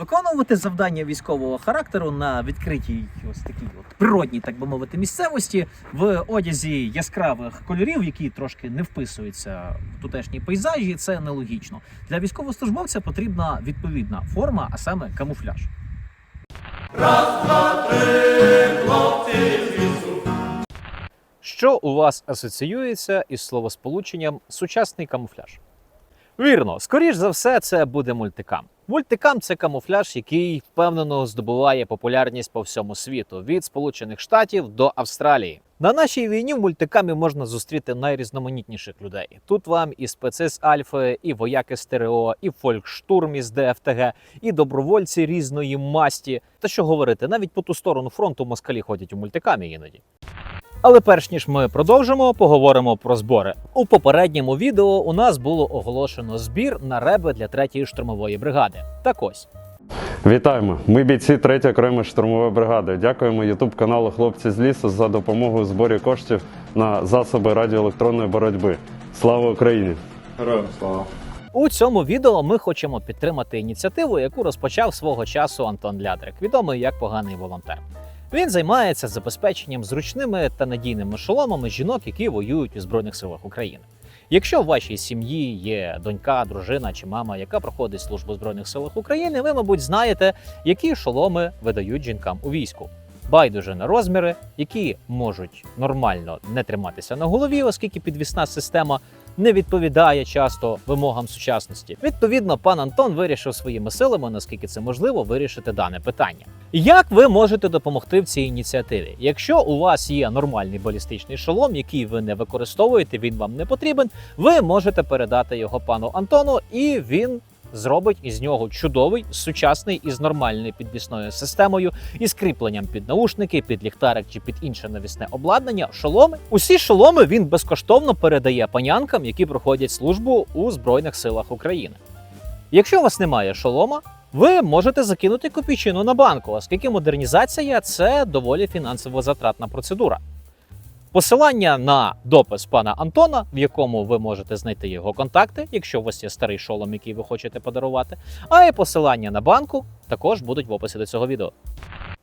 Виконувати завдання військового характеру на відкритій ось такій от природній, так би мовити, місцевості в одязі яскравих кольорів, які трошки не вписуються в тутешні пейзажі, це нелогічно. Для військовослужбовця потрібна відповідна форма, а саме камуфляж. Що у вас асоціюється із словосполученням сучасний камуфляж? Вірно, скоріш за все, це буде мультикам. Мультикам це камуфляж, який впевнено здобуває популярність по всьому світу від Сполучених Штатів до Австралії. На нашій війні в мультикамі можна зустріти найрізноманітніших людей. Тут вам і специ з Альфи, і вояки з ТРО, і фолькштурм із ДФТГ, і добровольці різної масті. Та що говорити, навіть по ту сторону фронту москалі ходять у мультикамі іноді. Але перш ніж ми продовжимо, поговоримо про збори. У попередньому відео у нас було оголошено збір на реби для третьої штурмової бригади. Так ось. Вітаємо! Ми бійці 3 окремої штурмової бригади. Дякуємо Ютуб каналу Хлопці з лісу за допомогу у зборі коштів на засоби радіоелектронної боротьби. Слава Україні! Героям слава. У цьому відео ми хочемо підтримати ініціативу, яку розпочав свого часу Антон Лядрик, відомий як поганий волонтер. Він займається забезпеченням зручними та надійними шоломами жінок, які воюють у Збройних силах України. Якщо в вашій сім'ї є донька, дружина чи мама, яка проходить службу в Збройних силах України, ви, мабуть, знаєте, які шоломи видають жінкам у війську. Байдуже на розміри, які можуть нормально не триматися на голові, оскільки підвісна система не відповідає часто вимогам сучасності. Відповідно, пан Антон вирішив своїми силами, наскільки це можливо, вирішити дане питання. Як ви можете допомогти в цій ініціативі? Якщо у вас є нормальний балістичний шолом, який ви не використовуєте, він вам не потрібен, ви можете передати його пану Антону, і він зробить із нього чудовий, сучасний із нормальною підвісною системою, із кріпленням під наушники, під ліхтарик чи під інше навісне обладнання. Шоломи. Усі шоломи він безкоштовно передає панянкам, які проходять службу у Збройних силах України. Якщо у вас немає шолома, ви можете закинути копійчину на банку, оскільки модернізація це доволі фінансово затратна процедура. Посилання на допис пана Антона, в якому ви можете знайти його контакти, якщо у вас є старий шолом, який ви хочете подарувати. А і посилання на банку також будуть в описі до цього відео.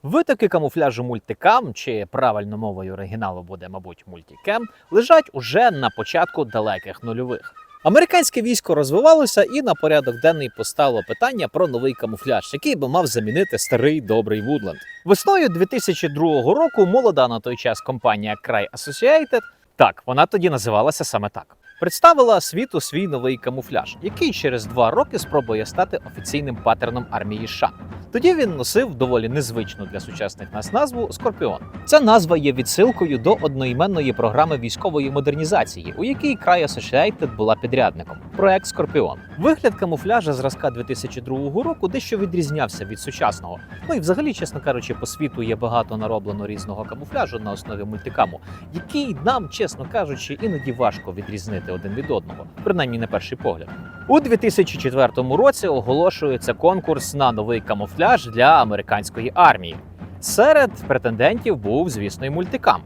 Витоки камуфляжу мультикам, чи правильно мовою оригіналу буде, мабуть, мультикем, лежать уже на початку далеких нульових. Американське військо розвивалося і на порядок денний постало питання про новий камуфляж, який би мав замінити старий добрий Вудленд. Весною 2002 року молода на той час компанія Cry Associated, так вона тоді називалася саме так. Представила світу свій новий камуфляж, який через два роки спробує стати офіційним паттерном армії США. Тоді він носив доволі незвичну для сучасних нас назву Скорпіон. Ця назва є відсилкою до одноіменної програми військової модернізації, у якій Cry Associated була підрядником. Проект Скорпіон. Вигляд камуфляжа зразка 2002 року дещо відрізнявся від сучасного. Ну і взагалі, чесно кажучи, по світу є багато нароблено різного камуфляжу на основі мультикаму, який нам, чесно кажучи, іноді важко відрізнити один від одного, принаймні на перший погляд. У 2004 році оголошується конкурс на новий камуфляж для американської армії. Серед претендентів був, звісно, і мультикам.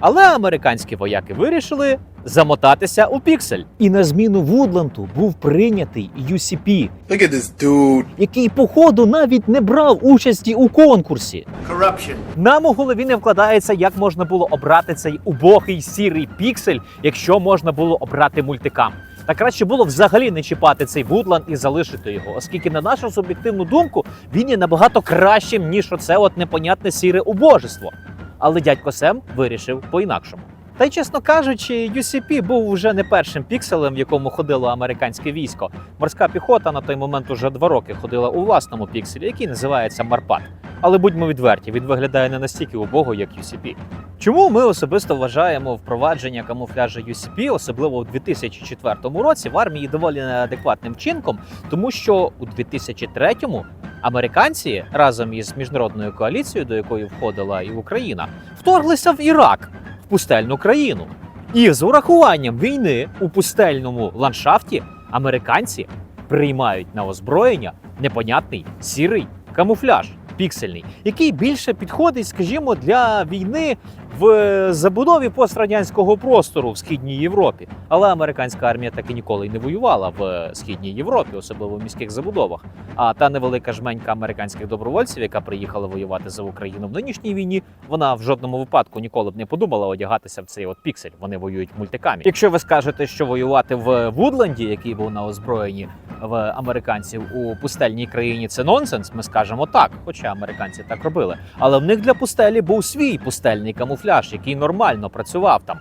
Але американські вояки вирішили замотатися у піксель. І на зміну Вудланту був прийнятий UCP, Look at this dude. який, походу, навіть не брав участі у конкурсі. Corruption. Нам у голові не вкладається, як можна було обрати цей убогий сірий піксель, якщо можна було обрати мультикам. Та краще було взагалі не чіпати цей Вудланд і залишити його, оскільки, на нашу суб'єктивну думку, він є набагато кращим, ніж оце от непонятне сіре убожество. Але дядько Сем вирішив по-інакшому. Та й чесно кажучи, UCP був вже не першим пікселем, в якому ходило американське військо. Морська піхота на той момент уже два роки ходила у власному пікселі, який називається Марпат. Але будьмо відверті, він виглядає не настільки убого, як UCP. Чому ми особисто вважаємо впровадження камуфляжа UCP, особливо у 2004 році, в армії доволі неадекватним вчинком, тому що у 2003-му американці разом із міжнародною коаліцією, до якої входила і Україна, вторглися в Ірак, пустельну країну. І з урахуванням війни у пустельному ландшафті американці приймають на озброєння непонятний сірий камуфляж піксельний, який більше підходить, скажімо, для війни в забудові пострадянського простору в східній Європі. Але американська армія так і ніколи не воювала в східній Європі, особливо в міських забудовах. А та невелика жменька американських добровольців, яка приїхала воювати за Україну в нинішній війні, вона в жодному випадку ніколи б не подумала одягатися в цей от піксель. Вони воюють мультикамі. Якщо ви скажете, що воювати в Вудленді, який був на озброєнні в американців у пустельній країні, це нонсенс. Ми скажемо так, хоча американці так робили. Але в них для пустелі був свій пустельний камуфляж, який нормально працював там,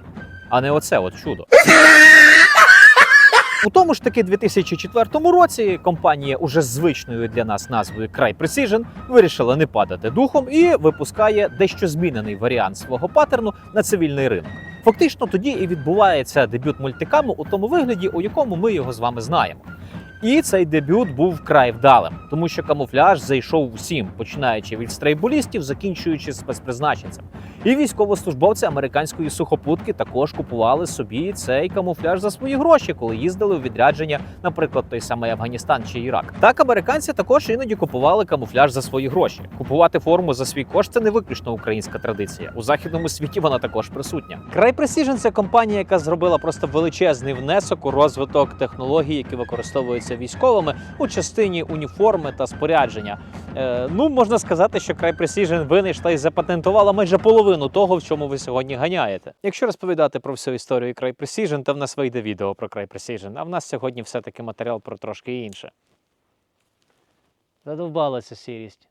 а не оце от чудо. У тому ж таки 2004 році компанія уже звичною для нас назвою Cry Precision вирішила не падати духом і випускає дещо змінений варіант свого паттерну на цивільний ринок. Фактично тоді і відбувається дебют мультикаму у тому вигляді, у якому ми його з вами знаємо. І цей дебют був вкрай вдалим, тому що камуфляж зайшов усім, починаючи від стрейболістів, закінчуючи спецпризначенцем. І військовослужбовці американської сухопутки також купували собі цей камуфляж за свої гроші, коли їздили у відрядження, наприклад, той самий Афганістан чи Ірак. Так американці також іноді купували камуфляж за свої гроші. Купувати форму за свій кошт це не виключно українська традиція. У західному світі вона також присутня. Край Precision – це компанія, яка зробила просто величезний внесок у розвиток технологій, які використовуються військовими у частині уніформи та спорядження. Е, ну можна сказати, що Край Precision винайшла і запатентувала майже половину того, в чому ви сьогодні ганяєте. Якщо розповідати про всю історію Край Precision, то в нас вийде відео про Край Precision, а в нас сьогодні все-таки матеріал про трошки інше. Задовбала ця сірість.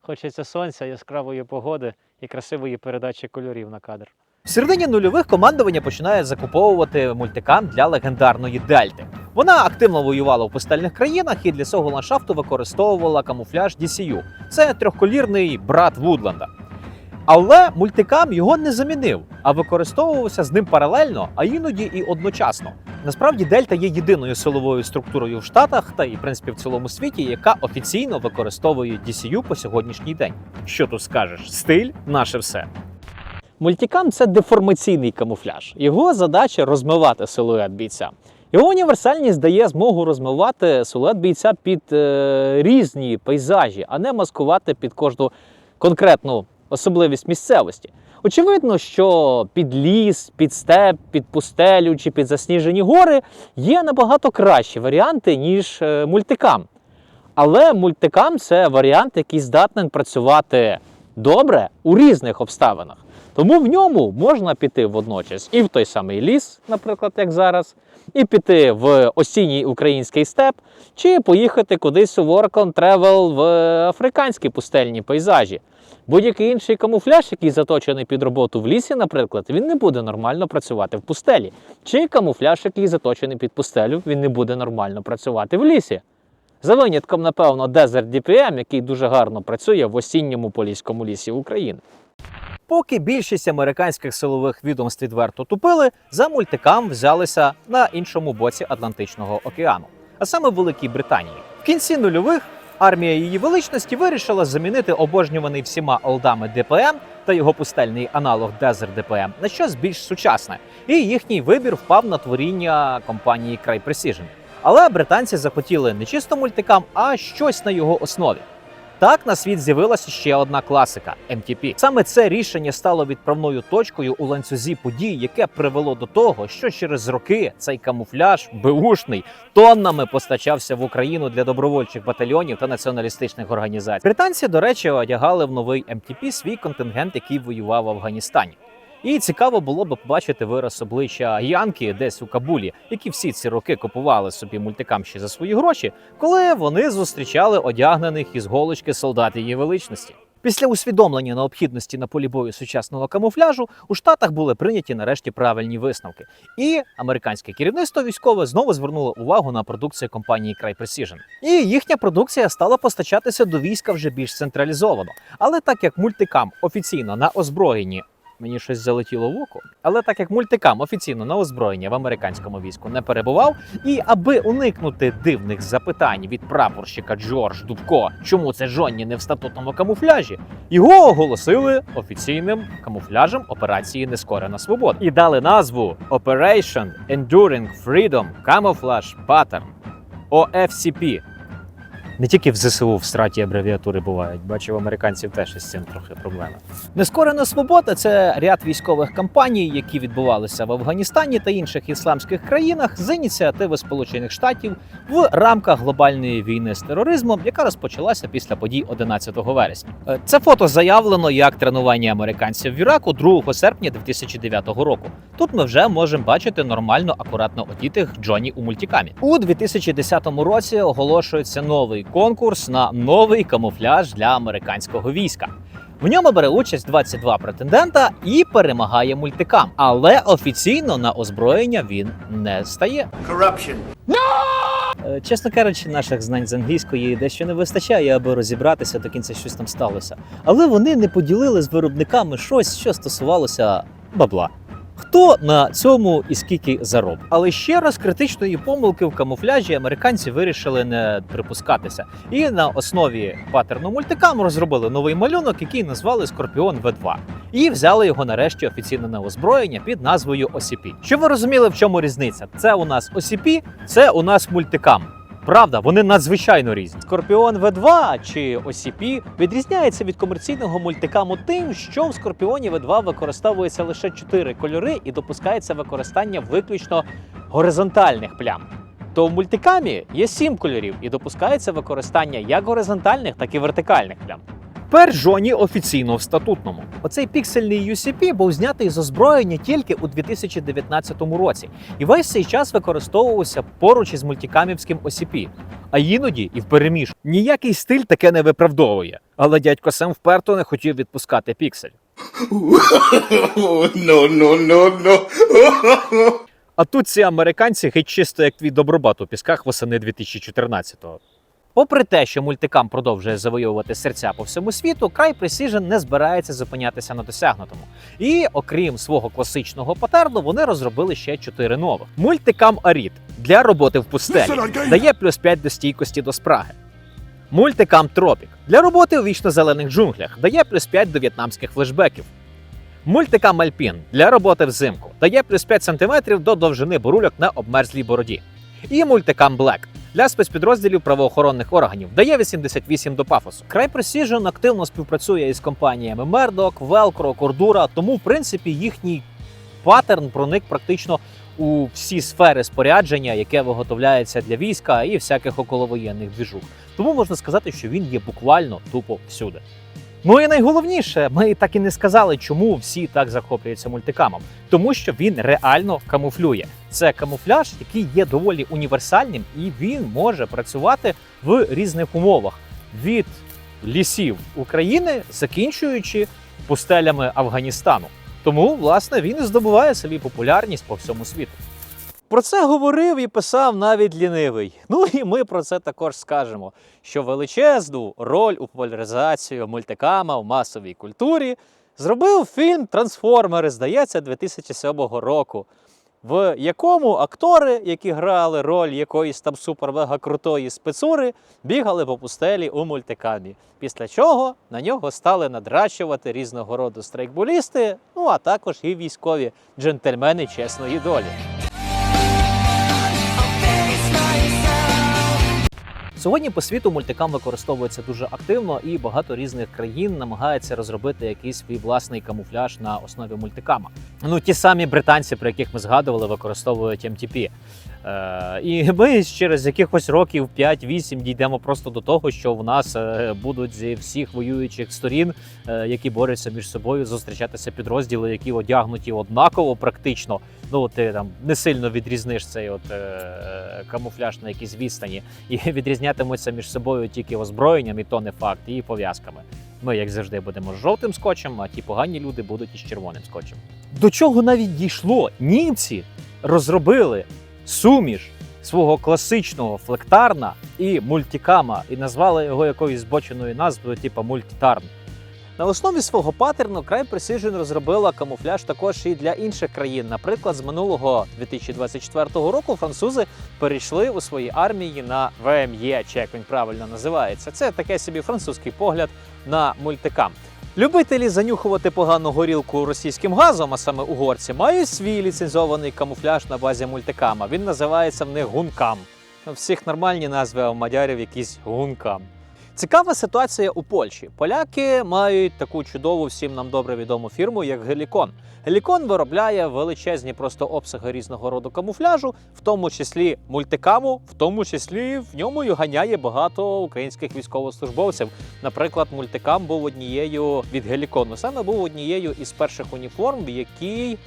Хочеться сонця, яскравої погоди і красивої передачі кольорів на кадр. В середині нульових командування починає закуповувати мультикам для легендарної Дельти. Вона активно воювала в пустельних країнах і для цього ландшафту використовувала камуфляж DCU. Це трьохколірний брат Вудланда. Але мультикам його не замінив, а використовувався з ним паралельно, а іноді і одночасно. Насправді Дельта є єдиною силовою структурою в Штатах та і в принципі в цілому світі, яка офіційно використовує DCU по сьогоднішній день. Що тут скажеш? Стиль наше все. Мультикам це деформаційний камуфляж. Його задача розмивати силует бійця. Його універсальність дає змогу розмивати силует бійця під е, різні пейзажі, а не маскувати під кожну конкретну особливість місцевості. Очевидно, що під ліс, під степ, під пустелю чи під засніжені гори є набагато кращі варіанти, ніж е, мультикам. Але мультикам це варіант, який здатний працювати добре у різних обставинах. Тому в ньому можна піти водночас і в той самий ліс, наприклад, як зараз, і піти в осінній український степ, чи поїхати кудись у work on travel в африканські пустельні пейзажі. Будь-який інший камуфляж, який заточений під роботу в лісі, наприклад, він не буде нормально працювати в пустелі. Чи камуфляж, який заточений під пустелю, він не буде нормально працювати в лісі. За винятком, напевно, Desert DPM, який дуже гарно працює в осінньому поліському лісі України. Поки більшість американських силових відомств відверто тупили, за мультикам взялися на іншому боці Атлантичного океану, а саме в Великій Британії. В кінці нульових армія її величності вирішила замінити обожнюваний всіма олдами ДПМ та його пустельний аналог Desert ДПМ на щось більш сучасне, і їхній вибір впав на творіння компанії Cry Precision. Але британці захотіли не чисто мультикам, а щось на його основі. Так на світ з'явилася ще одна класика MTP. Саме це рішення стало відправною точкою у ланцюзі подій, яке привело до того, що через роки цей камуфляж беушний тоннами постачався в Україну для добровольчих батальйонів та націоналістичних організацій. Британці, до речі, одягали в новий MTP свій контингент, який воював в Афганістані. І цікаво було б побачити вираз обличчя Янки десь у Кабулі, які всі ці роки купували собі мультикамші за свої гроші, коли вони зустрічали одягнених із голочки солдат її величності. Після усвідомлення необхідності на полі бою сучасного камуфляжу у Штатах були прийняті нарешті правильні висновки, і американське керівництво військове знову звернуло увагу на продукцію компанії Cry Precision. І їхня продукція стала постачатися до війська вже більш централізовано. Але так як мультикам офіційно на озброєнні Мені щось залетіло в око. Але так як мультикам офіційно на озброєння в американському війську не перебував, і аби уникнути дивних запитань від прапорщика Джордж Дубко, чому це Джонні не в статутному камуфляжі, його оголосили офіційним камуфляжем операції Нескорена Свобода і дали назву Operation Enduring Freedom Camouflage Pattern OFCP. Не тільки в ЗСУ в страті абревіатури бувають, бачу, в американців теж із цим трохи проблеми. Нескорена свобода це ряд військових кампаній, які відбувалися в Афганістані та інших ісламських країнах з ініціативи Сполучених Штатів в рамках глобальної війни з тероризмом, яка розпочалася після подій 11 вересня. Е, Це фото заявлено як тренування американців в Іраку 2 серпня 2009 року. Тут ми вже можемо бачити нормально акуратно одітих Джоні у мультикамі. У 2010 році оголошується новий конкурс на новий камуфляж для американського війська. В ньому бере участь 22 претендента і перемагає мультикам, але офіційно на озброєння він не стає. Corruption. Е, Чесно кажучи, наших знань з англійської дещо не вистачає, аби розібратися до кінця, щось там сталося. Але вони не поділили з виробниками щось, що стосувалося бабла. Хто на цьому і скільки зароб? Але ще раз критичної помилки в камуфляжі американці вирішили не припускатися. І на основі паттерну мультикам розробили новий малюнок, який назвали Скорпіон В2. І взяли його нарешті офіційно на озброєння під назвою OCP. Щоб ви розуміли, в чому різниця? Це у нас OCP, це у нас мультикам. Правда, вони надзвичайно різні. Скорпіон В2 чи OCP відрізняється від комерційного мультикаму тим, що в Скорпіоні В2 використовується лише 4 кольори і допускається використання виключно горизонтальних плям. То в мультикамі є 7 кольорів і допускається використання як горизонтальних, так і вертикальних плям. Тепер Жоні офіційно в статутному. Оцей піксельний UCP був знятий з озброєння тільки у 2019 році, і весь цей час використовувався поруч із мультикамівським OCP. А іноді і в переміж. Ніякий стиль таке не виправдовує. Але дядько Сем вперто не хотів відпускати піксель. no, no, no, no. А тут ці американці геть чисто як твій добробат у пісках восени 2014-го. Попри те, що мультикам продовжує завоювати серця по всьому світу, Край Precision не збирається зупинятися на досягнутому. І окрім свого класичного патерну, вони розробили ще чотири нових. Мультикам Аріт для роботи в пустелі дає плюс 5 до стійкості до спраги. Мультикам Тропік для роботи у вічно-зелених джунглях дає плюс 5 до в'єтнамських флешбеків. Мультикам Альпін для роботи взимку дає плюс 5 см до довжини бурульок на обмерзлій бороді. І мультикам Black для спецпідрозділів правоохоронних органів дає 88 до пафосу. Край Precision активно співпрацює із компаніями Мердок, Велкро, Кордура. тому в принципі їхній паттерн проник практично у всі сфери спорядження, яке виготовляється для війська і всяких околовоєнних двіжух. Тому можна сказати, що він є буквально тупо всюди. Ну і найголовніше, ми так і не сказали, чому всі так захоплюються мультикамом. Тому що він реально камуфлює. Це камуфляж, який є доволі універсальним, і він може працювати в різних умовах від лісів України, закінчуючи пустелями Афганістану. Тому, власне, він і здобуває собі популярність по всьому світу. Про це говорив і писав навіть лінивий. Ну і ми про це також скажемо, що величезну роль у популяризацію мультикама в масовій культурі зробив фільм Трансформери, здається, 2007 року, в якому актори, які грали роль якоїсь там супер-мега крутої спецури, бігали по пустелі у мультикамі. Після чого на нього стали надрачувати різного роду страйкболісти, ну а також і військові джентльмени чесної долі. Сьогодні по світу мультикам використовується дуже активно, і багато різних країн намагається розробити якийсь свій власний камуфляж на основі мультикама. Ну ті самі британці, про яких ми згадували, використовують MTP. Е, і ми через якихось років 5-8 дійдемо просто до того, що в нас е, будуть зі всіх воюючих сторін, е, які борються між собою, зустрічатися підрозділи, які одягнуті однаково, практично. Ну ти там не сильно відрізниш цей от камуфляж на якійсь відстані, і відрізнятимуться між собою тільки озброєнням, і то не факт, і пов'язками. Ми, як завжди, будемо з жовтим скотчем, а ті погані люди будуть із червоним скотчем. До чого навіть дійшло? Німці розробили суміш свого класичного флектарна і мультикама, і назвали його якоюсь збоченою назвою, типу мультитарн. На основі свого паттерну Crime Precision розробила камуфляж також і для інших країн. Наприклад, з минулого 2024 року французи перейшли у своїй армії на ВМЄ, чи як він правильно називається. Це таке собі французький погляд на мультикам. Любителі занюхувати погану горілку російським газом, а саме угорці, мають свій ліцензований камуфляж на базі мультикама. Він називається в них гункам. Всіх нормальні назви, а у мадярів якісь гункам. Цікава ситуація у Польщі. Поляки мають таку чудову всім нам добре відому фірму, як Гелікон. Гелікон виробляє величезні просто обсяги різного роду камуфляжу, в тому числі мультикаму, в тому числі в ньому й ганяє багато українських військовослужбовців. Наприклад, мультикам був однією від Гелікону. Саме був однією із перших уніформ, в якій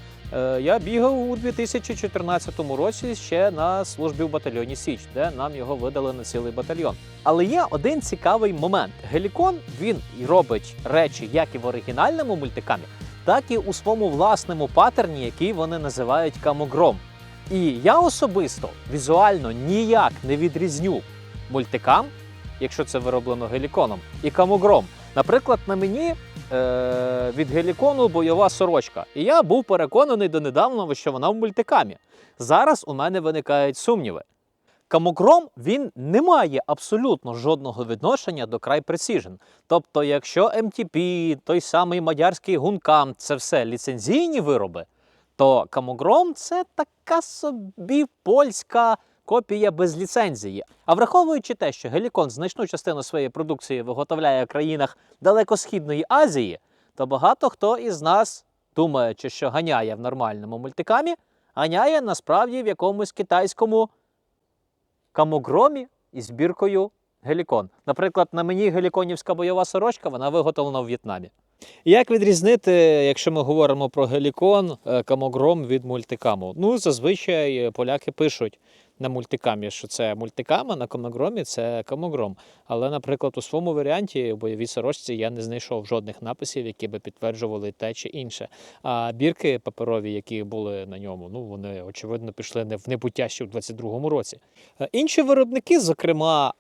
я бігав у 2014 році ще на службі в батальйоні Січ, де нам його видали на цілий батальйон. Але є один цікавий момент: Гелікон він робить речі як і в оригінальному мультикамі, так і у своєму власному паттерні, який вони називають камогром. І я особисто візуально ніяк не відрізню мультикам, якщо це вироблено геліконом, і камогром. Наприклад, на мені е, від гелікону бойова сорочка. І я був переконаний донедавна, що вона в мультикамі. Зараз у мене виникають сумніви. Камокром він не має абсолютно жодного відношення до край Precision. Тобто, якщо MTP, той самий мадярський гункам, це все ліцензійні вироби, то Камогром це така собі польська копія без ліцензії. А враховуючи те, що Гелікон значну частину своєї продукції виготовляє в країнах Далекосхідної Азії, то багато хто із нас, думаючи, що ганяє в нормальному мультикамі, ганяє насправді в якомусь китайському камогромі із збіркою Гелікон. Наприклад, на мені геліконівська бойова сорочка, вона виготовлена в В'єтнамі. Як відрізнити, якщо ми говоримо про гелікон, е, камогром від мультикаму? Ну, зазвичай поляки пишуть на мультикамі, що це мультикам, а на камогромі це камогром. Але, наприклад, у своєму варіанті у бойовій сорочці я не знайшов жодних написів, які би підтверджували те чи інше. А бірки паперові, які були на ньому, ну вони очевидно пішли не в небуття ще в 22-му році. Е, Інші виробники, зокрема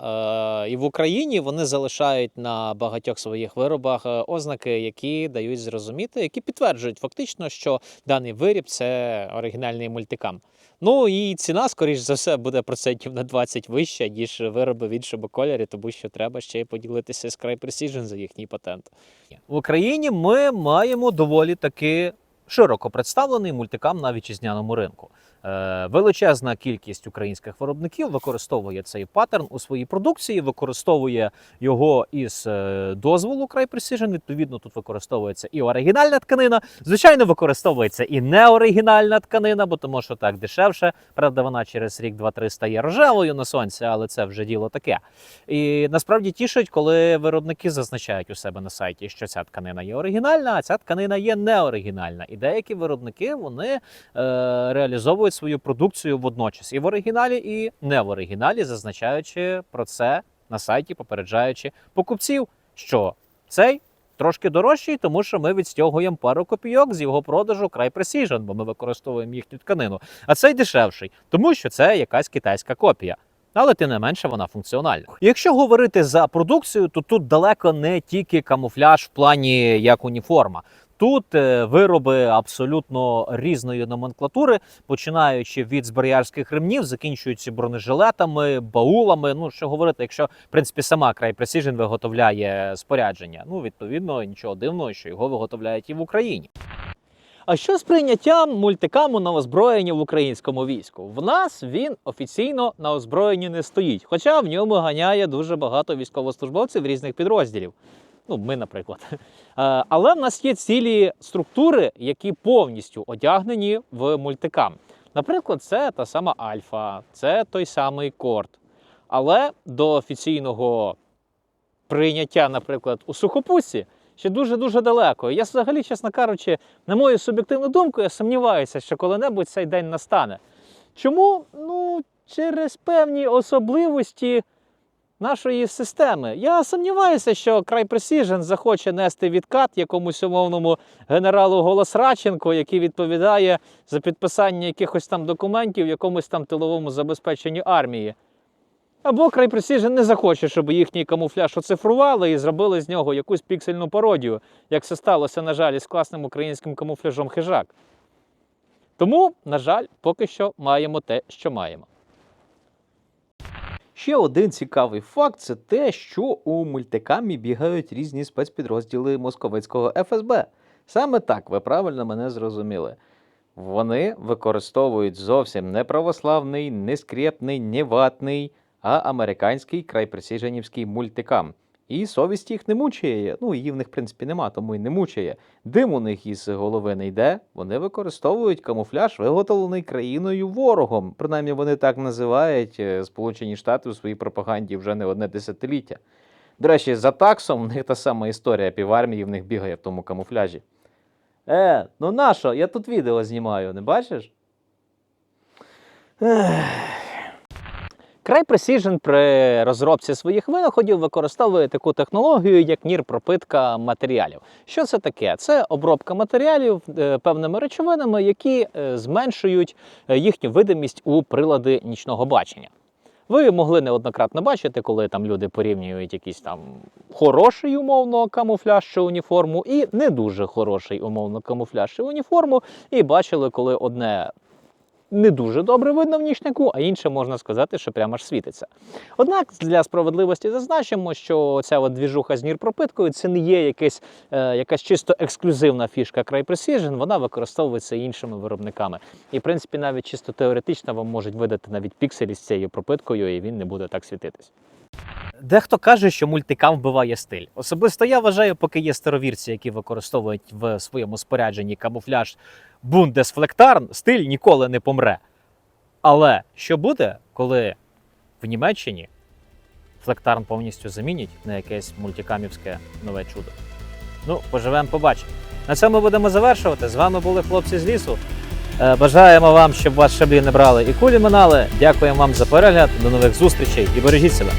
е, і в Україні, вони залишають на багатьох своїх виробах е, ознаки, які дають зрозуміти, які підтверджують фактично, що даний виріб це оригінальний мультикам. Ну і ціна, скоріш за все, буде процентів на 20 вища, ніж вироби в іншому кольорі, тому що треба ще й поділитися з Cry Precision за їхній патент. В Україні ми маємо доволі таки широко представлений мультикам на вітчизняному ринку. Е, величезна кількість українських виробників використовує цей паттерн у своїй продукції, використовує його із е, дозволу Cry Precision. Відповідно, тут використовується і оригінальна тканина. Звичайно, використовується і неоригінальна тканина, бо тому що так дешевше. Правда, вона через рік, два-три стає рожевою на сонці, але це вже діло таке. І насправді тішить, коли виробники зазначають у себе на сайті, що ця тканина є оригінальна, а ця тканина є неоригінальна. І деякі виробники вони е, реалізовують свою продукцію водночас і в оригіналі, і не в оригіналі, зазначаючи про це на сайті, попереджаючи покупців, що цей. Трошки дорожчий, тому що ми відстягуємо пару копійок з його продажу Cry Precision, бо ми використовуємо їхню тканину. А цей дешевший, тому що це якась китайська копія. Але тим не менше вона функціональна. Якщо говорити за продукцію, то тут далеко не тільки камуфляж в плані як уніформа. Тут е, вироби абсолютно різної номенклатури, починаючи від зброярських ремнів, закінчуючи бронежилетами, баулами. Ну що говорити, якщо в принципі сама Cry Precision виготовляє спорядження. Ну відповідно нічого дивного, що його виготовляють і в Україні. А що з прийняттям мультикаму на озброєння в українському війську? В нас він офіційно на озброєнні не стоїть, хоча в ньому ганяє дуже багато військовослужбовців різних підрозділів. Ну, ми, наприклад. Е, Але в нас є цілі структури, які повністю одягнені в мультикам. Наприклад, це та сама Альфа, це той самий Корт. Але до офіційного прийняття, наприклад, у сухопутці ще дуже-дуже далеко. Я взагалі, чесно кажучи, на мою суб'єктивну думку, я сумніваюся, що коли-небудь цей день настане. Чому? Ну, через певні особливості нашої системи. Я сумніваюся, що Cry Precision захоче нести відкат якомусь умовному генералу Голос Радченко, який відповідає за підписання якихось там документів в якомусь там тиловому забезпеченні армії. Або Cry Precision не захоче, щоб їхній камуфляж оцифрували і зробили з нього якусь піксельну пародію, як це сталося, на жаль, із класним українським камуфляжом хижак. Тому, на жаль, поки що маємо те, що маємо. Ще один цікавий факт це те, що у мультикамі бігають різні спецпідрозділи московицького ФСБ. Саме так, ви правильно мене зрозуміли. Вони використовують зовсім не православний, не скрепний, не ватний, а американський крайпресіженівський мультикам. І совість їх не мучає. Ну, її в них, в принципі, нема, тому і не мучає. Дим у них із голови не йде. Вони використовують камуфляж, виготовлений країною ворогом. Принаймні, вони так називають е, Сполучені Штати у своїй пропаганді вже не одне десятиліття. До речі, за таксом в них та сама історія. Півармії в них бігає в тому камуфляжі. Е, ну нащо? Я тут відео знімаю, не бачиш? Ех. Край Precision при розробці своїх винаходів використовує таку технологію, як нір-пропитка матеріалів. Що це таке? Це обробка матеріалів е, певними речовинами, які е, зменшують е, їхню видимість у прилади нічного бачення. Ви могли неоднократно бачити, коли там люди порівнюють якийсь там хороший умовно камуфляж чи уніформу і не дуже хороший умовно камуфляж чи уніформу, і бачили, коли одне не дуже добре видно в нічнику, а інше можна сказати, що прямо аж світиться. Однак для справедливості зазначимо, що ця от двіжуха з нірпропиткою це не є якась, е, якась чисто ексклюзивна фішка Cry Precision, вона використовується іншими виробниками. І в принципі, навіть чисто теоретично вам можуть видати навіть пікселі з цією пропиткою, і він не буде так світитись. Дехто каже, що мультикам вбиває стиль. Особисто я вважаю, поки є старовірці, які використовують в своєму спорядженні камуфляж Бундесфлектарн, стиль ніколи не помре. Але що буде, коли в Німеччині флектарн повністю замінять на якесь мультикамівське нове чудо? Ну, поживемо, побачимо. На цьому будемо завершувати. З вами були хлопці з лісу. Е, Бажаємо вам, щоб вас шаблі не брали і кулі минали. Дякуємо вам за перегляд. До нових зустрічей і бережіть себе.